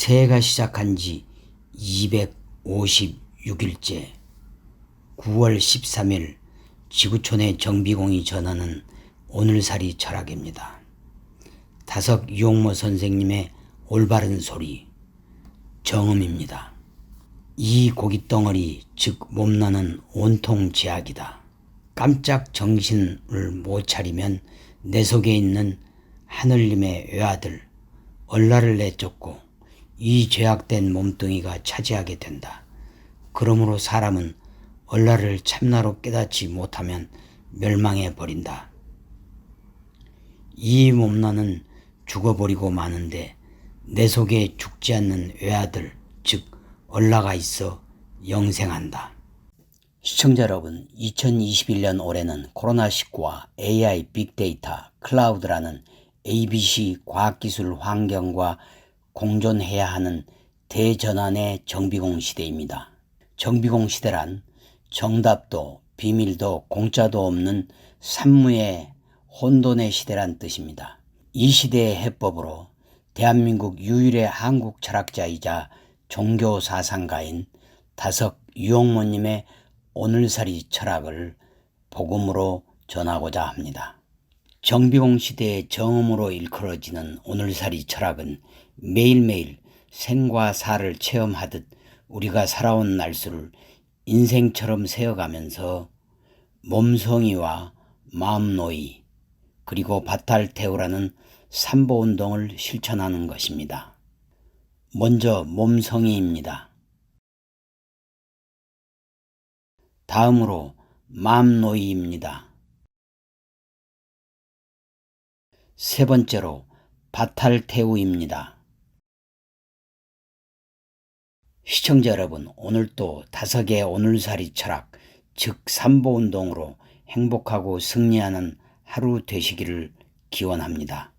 새해가 시작한 지 256일째 9월 13일 지구촌의 정비공이 전하는 오늘살이 철학입니다. 다석 유용모 선생님의 올바른 소리 정음입니다. 이 고깃덩어리 즉 몸나는 온통 제약이다. 깜짝 정신을 못 차리면 내 속에 있는 하늘님의 외아들 얼라를 내쫓고 이 죄악된 몸뚱이가 차지하게 된다. 그러므로 사람은 얼라를 참나로 깨닫지 못하면 멸망해 버린다. 이 몸나는 죽어버리고 마는데 내 속에 죽지 않는 외아들 즉 얼라가 있어 영생한다. 시청자 여러분, 2021년 올해는 코로나19와 AI 빅데이터 클라우드라는 ABC 과학기술 환경과 공존해야 하는 대전환의 정비공 시대입니다. 정비공 시대란 정답도 비밀도 공짜도 없는 산무의 혼돈의 시대란 뜻입니다. 이 시대의 해법으로 대한민국 유일의 한국 철학자이자 종교 사상가인 다석 유용모님의 오늘살이 철학을 복음으로 전하고자 합니다. 정비공 시대의 정음으로 일컬어지는 오늘살이 철학은 매일매일 생과 사를 체험하듯 우리가 살아온 날수를 인생처럼 세어가면서 몸성이와 마음노이 그리고 바탈테오라는 삼보운동을 실천하는 것입니다. 먼저 몸성이입니다. 다음으로 마음노이입니다. 세 번째로 바탈테우입니다. 시청자 여러분, 오늘도 다섯의 오늘살이 철학, 즉 삼보운동으로 행복하고 승리하는 하루 되시기를 기원합니다.